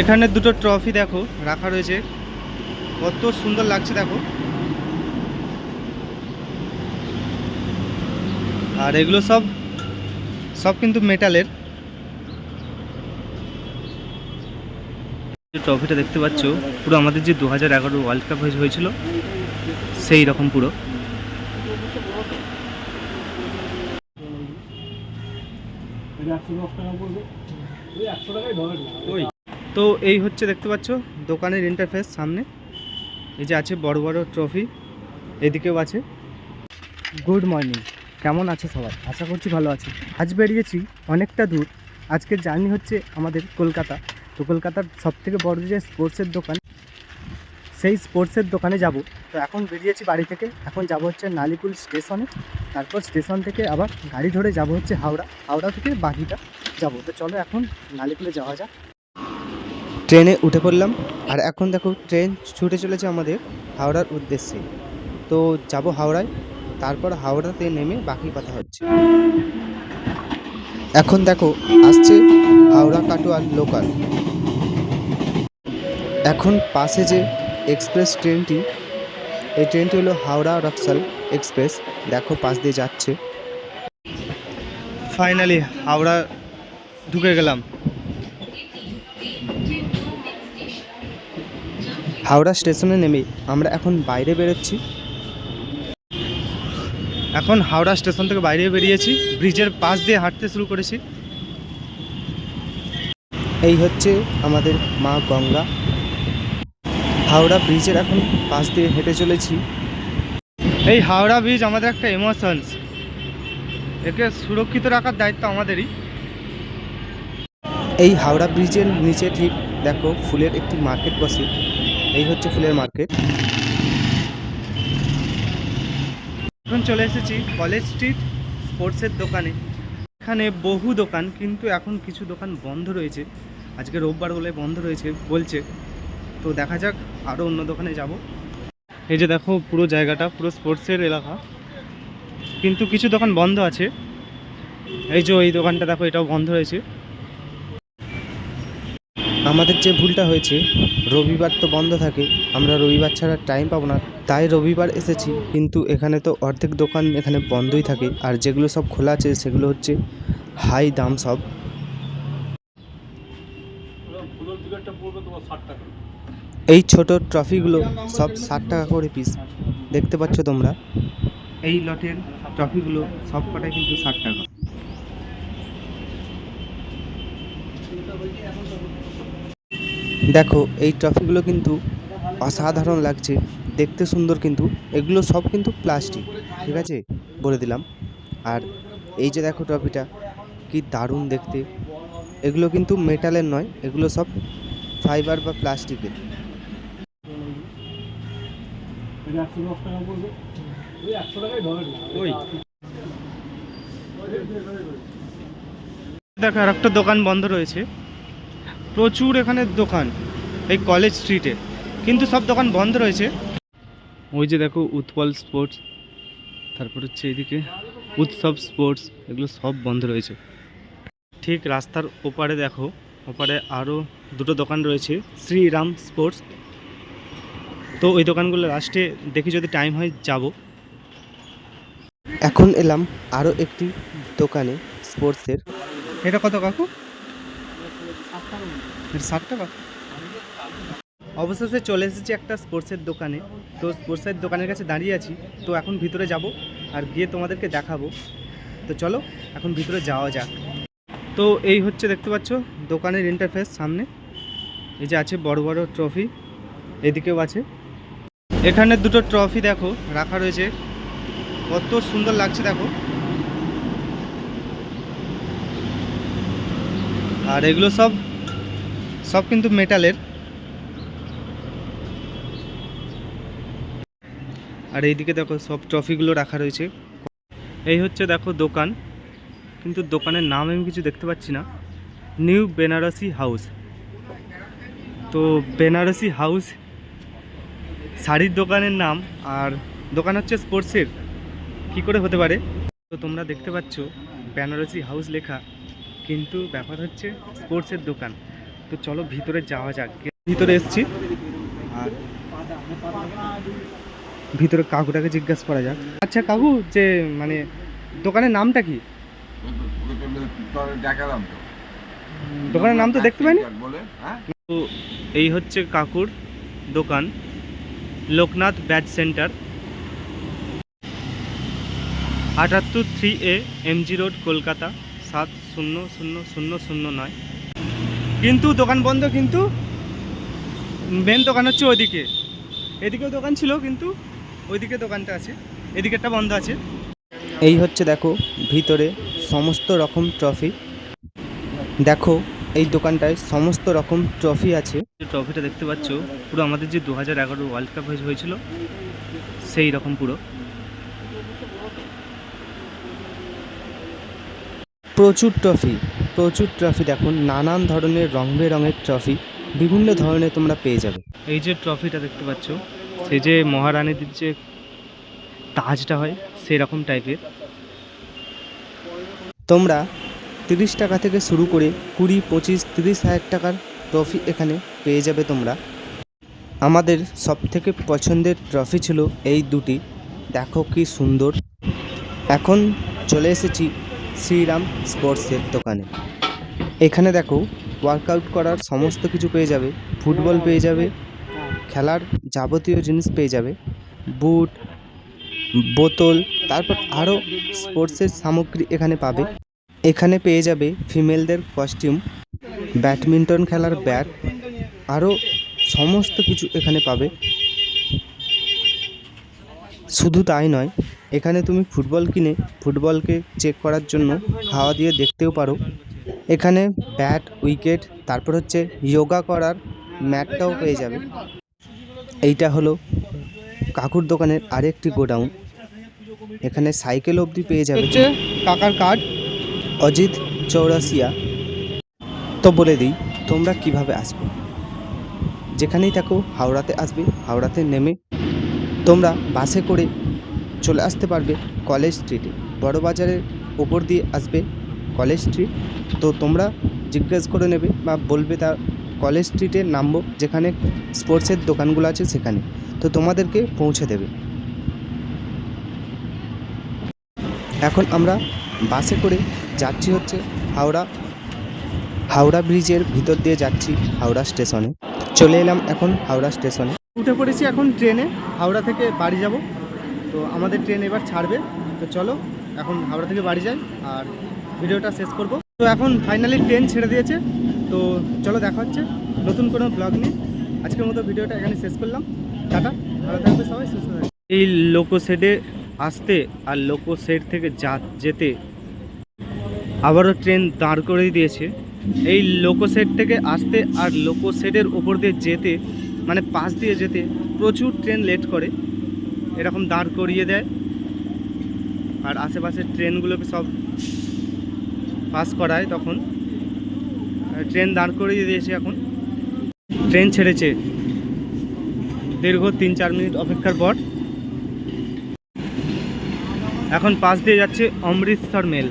এখানে দুটো ট্রফি দেখো রাখা রয়েছে। কত সুন্দর লাগছে দেখো। আর এগুলো সব সব কিন্তু মেটালের যে ট্রফিটা দেখতে পাচ্ছ পুরো আমাদের যে দু হাজার এগারো ওয়ার্ল্ড কাপ হয়েছিল সেই রকম পুরো। তো এই হচ্ছে দেখতে পাচ্ছ দোকানের ইন্টারফেস সামনে। এই যে আছে বড় বড় ট্রফি এদিকেও আছে। গুড মর্নিং কেমন আছে সবাই? আশা করছি ভালো আছে। আজ বেরিয়েছি অনেকটা দূর। আজকের জার্নি হচ্ছে আমাদের কলকাতা। তো কলকাতার সব থেকে বড় যে স্পোর্টসের দোকান, সেই স্পোর্টসের দোকানে যাব। তো এখন বেরিয়েছি বাড়ি থেকে। এখন যাব হচ্ছে নালিকুল স্টেশনে। তারপর স্টেশন থেকে আবার গাড়ি ধরে যাব হচ্ছে হাওড়া। হাওড়া থেকে বাকিটা যাব। তো চলো এখন নালিকুলে যাওয়া যাক। ট্রেনে উঠে পড়লাম। আর এখন দেখো, ট্রেন ছুটে চলেছে আমাদের হাওড়ার উদ্দেশ্যে। তো যাব হাওড়ায়, তারপর হাওড়াতে নেমে বাকি কথা হচ্ছে। এখন দেখো, আসছে হাওড়া কাটোয়ার লোকাল এখন পাশে যে এক্সপ্রেস ট্রেনটি, এই ট্রেনটি হলো হাওড়া রক্সাল এক্সপ্রেস দেখো, পাশ দিয়ে যাচ্ছে। ফাইনালি হাওড়া ঢুকে গেলাম। হাওড়া স্টেশনে নেমে আমরা এখন বাইরে বেরোচ্ছি। এখন হাওড়া স্টেশন থেকে বাইরে বেরিয়েছি, ব্রিজের পাশ দিয়ে হাঁটতে শুরু করেছি। এই হচ্ছে আমাদের মা গঙ্গা। হাওড়া ব্রিজের এখন পাশ দিয়ে হেঁটে চলেছি। এই হাওড়া ব্রিজ আমাদের একটা ইমোশনস একে সুরক্ষিত রাখার দায়িত্ব আমাদেরই। এই হাওড়া ব্রিজের নিচে ঠিক দেখো, ফুলের একটি মার্কেট বসে। এই হচ্ছে ফুলের মার্কেট। এখন চলে এসেছি কলেজ স্ট্রিট স্পোর্টসের দোকানে। এখানে বহু দোকান, কিন্তু এখন কিছু দোকান বন্ধ রয়েছে। আজকে রোববার বলে বন্ধ রয়েছে, বলছে। তো দেখা যাক আরও অন্য দোকানে যাব। এই যে দেখো, পুরো জায়গাটা, পুরো স্পোর্টসের এলাকা। কিন্তু কিছু দোকান বন্ধ আছে। এই যে এই দোকানটা, দেখো, এটাও বন্ধ রয়েছে। আমাদের যে ভুলটা হয়েছে, রবিবার তো বন্ধ থাকে, আমরা রবিবার ছাড়া টাইম পাবো না। তাই রবিবার এসেছি, কিন্তু এখানে তো অর্ধেক দোকান এখানে বন্ধই থাকে, আর যেগুলো সব খোলা আছে, সেগুলো হচ্ছে হাই দাম সব। এই ছোট ট্রফিগুলো সব ষাট টাকা করে পিস দেখতে পাচ্ছ তোমরা? এই লটের ট্রফিগুলো সব কটাই কিন্তু ষাট টাকা। দেখো এই ট্রফিগুলো কিন্তু অসাধারণ লাগছে। দেখতে সুন্দর কিন্তু। এগুলো সব কিন্তু প্লাস্টিক ঠিক আছে? বলে দিলাম। আর এই যে দেখো ট্রফিটা কি দারুণ দেখতে। এগুলো কিন্তু মেটালের নয় এগুলো সব ফাইবার বা প্লাস্টিকের। দেখো আর একটা দোকান বন্ধ রয়েছে। প্রচুর এখানে দোকান এই কলেজ স্ট্রিটে কিন্তু সব দোকান বন্ধ রয়েছে। ওই যে দেখো উৎপল স্পোর্টস তারপর হচ্ছে এদিকে উৎসব স্পোর্টস এগুলো সব বন্ধ রয়েছে। ঠিক রাস্তার ওপারে দেখো ওপারে আরও দুটো দোকান রয়েছে শ্রীরাম স্পোর্টস তো ওই দোকানগুলো লাস্টে দেখি যদি টাইম হয় যাব। এখন এলাম আরও একটি দোকানে স্পোর্টসের এটা কত কাকু? অবশেষে চলে এসেছি একটা স্পোর্টসের দোকানে। তো স্পোর্টসের দোকানের কাছে দাঁড়িয়ে আছি। তো এখন ভিতরে যাব আর গিয়ে তোমাদেরকে দেখাবো। তো চলো, এখন ভিতরে যাওয়া যাক। তো এই হচ্ছে দেখতে পাচ্ছ, দোকানের ইন্টারফেস সামনে। এই যে আছে বড় বড় ট্রফি এদিকেও আছে। এখানে দুটো ট্রফি দেখো, রাখা রয়েছে। কত সুন্দর লাগছে দেখো। আর এগুলো সব সব কিন্তু মেটালের। আর এইদিকে দেখো সব ট্রফিগুলো রাখা রয়েছে। এই হচ্ছে দেখো দোকান। কিন্তু দোকানের নাম আমি কিছু দেখতে পাচ্ছি না। New Banarasi house. তো বেনারসি হাউস, শাড়ির দোকানের নাম আর দোকান হচ্ছে স্পোর্টসের। কি করে হতে পারে? তো তোমরা দেখতে পাচ্ছ, বেনারসি হাউস লেখা। কিন্তু ব্যাপার হচ্ছে স্পোর্টসের দোকান। তো চলো ভিতরে যাওয়া যাক। ভিতরে এসছি। আর ভিতরে কাকুটাকে জিজ্ঞাসা করা যাক। আচ্ছা কাকু যে মানে দোকানের নামটা কি? দোকানের নাম তো দেখতে পাইনি? তো এই হচ্ছে কাকুর দোকান লোকনাথ ব্যাচ সেন্টার আটাত্তর three A MG road Kolkata সাত শূন্য শূন্য শূন্য শূন্য নয়। কিন্তু দোকান বন্ধ কিন্তু মেন দোকান হচ্ছে ওইদিকে। এদিকেও দোকান ছিল কিন্তু ওইদিকে দোকানটা আছে এদিকেরটা বন্ধ আছে। এই হচ্ছে দেখো ভিতরে সমস্ত রকম ট্রফি দেখো এই দোকানটায় সমস্ত রকম ট্রফি আছে। যে ট্রফিটা দেখতে পাচ্ছ পুরো আমাদের যে দু হাজার এগারো ওয়ার্ল্ড কাপ হয়েছিল সেই রকম পুরো। প্রচুর ট্রফি প্রচুর ট্রফি দেখো নানান ধরনের রং বেরঙের ট্রফি বিভিন্ন ধরনের তোমরা পেয়ে যাবে। এই যে ট্রফিটা দেখতে পাচ্ছ সেই যে মহারানীদের যে তাজটা হয় সেই রকম টাইপের তোমরা তিরিশ টাকা থেকে শুরু করে কুড়ি পঁচিশ তিরিশ হাজার টাকার ট্রফি এখানে পেয়ে যাবে তোমরা। আমাদের সবথেকে পছন্দের ট্রফি ছিল এই দুটি। দেখো কি সুন্দর। এখন চলে এসেছি শ্রীরাম স্পোর্টসের দোকানে। এখানে দেখো ওয়ার্কআউট করার সমস্ত কিছু পেয়ে যাবে। ফুটবল পেয়ে যাবে, খেলার যাবতীয় জিনিস পেয়ে যাবে। বুট, বোতল, তারপর আরও স্পোর্টসের সামগ্রী এখানে পাবে। এখানে পেয়ে যাবে ফিমেলদের কস্টিউম ব্যাডমিন্টন খেলার ব্যাট আরও সমস্ত কিছু এখানে পাবে। শুধু তাই নয় এখানে তুমি ফুটবল কিনে ফুটবলকে চেক করার জন্য হাওয়া দিয়ে দেখতেও পারো। এখানে ব্যাট উইকেট তারপর হচ্ছে যোগা করার ম্যাটটাও পেয়ে যাবে। এইটা হলো কাকুর দোকানের আরেকটি গোডাউন। এখানে সাইকেল অবধি পেয়ে যাবে কাকার কার্ড অজিত চৌরাসিয়া তো বলে দিই তোমরা কীভাবে আসবে? যেখানেই থাকো হাওড়াতে আসবে হাওড়াতে নেমে তোমরা বাসে করে চলে আসতে পারবে কলেজ স্ট্রিটে। বড় বাজারের ওপর দিয়ে আসবে কলেজ স্ট্রিট। তো তোমরা জিজ্ঞেস করে নেবে বা বলবে তার কলেজ স্ট্রিটে নামবো, যেখানে স্পোর্টসের দোকানগুলো আছে সেখানে। তো তোমাদেরকে পৌঁছে দেবে। এখন আমরা বাসে করে যাচ্ছি হচ্ছে হাওড়া হাওড়া ব্রিজের ভিতর দিয়ে যাচ্ছি হাওড়া স্টেশনে। চলে এলাম এখন হাওড়া স্টেশনে। উঠে পড়েছি এখন ট্রেনে, হাওড়া থেকে বাড়ি যাব। তো আমাদের ট্রেন এবার ছাড়বে। তো চলো, এখন হাওড়া থেকে বাড়ি যাই আর ভিডিওটা শেষ করব। তো এখন ফাইনালি ট্রেন ছেড়ে দিয়েছে। তো চলো দেখা হচ্ছে নতুন কোনো ব্লগ নিয়ে। আজকের মতো ভিডিওটা এখানে শেষ করলাম। টাটা, ভালো থাকবে সবাই, সুস্থ থাকবে। এই লোকো সেটে আসতে আর লোকো সেট থেকে যা, যেতে আবারও ট্রেন দাঁড় করে দিয়েছে। এই লোকো সেট থেকে আসতে আর লোকো সেটের ওপর দিয়ে যেতে মানে পাশ দিয়ে যেতে প্রচুর ট্রেন লেট করে। এরকম দাঁড় করিয়ে দেয়। আর আশেপাশের ট্রেনগুলোকে সব পাস করায় তখন। ট্রেন দাঁড় করিয়ে দিয়েছে এখন। ট্রেন ছেড়েছে। দীর্ঘ তিন চার মিনিট অপেক্ষার পর। এখন পাশ দিয়ে যাচ্ছে অমৃতসর মেল।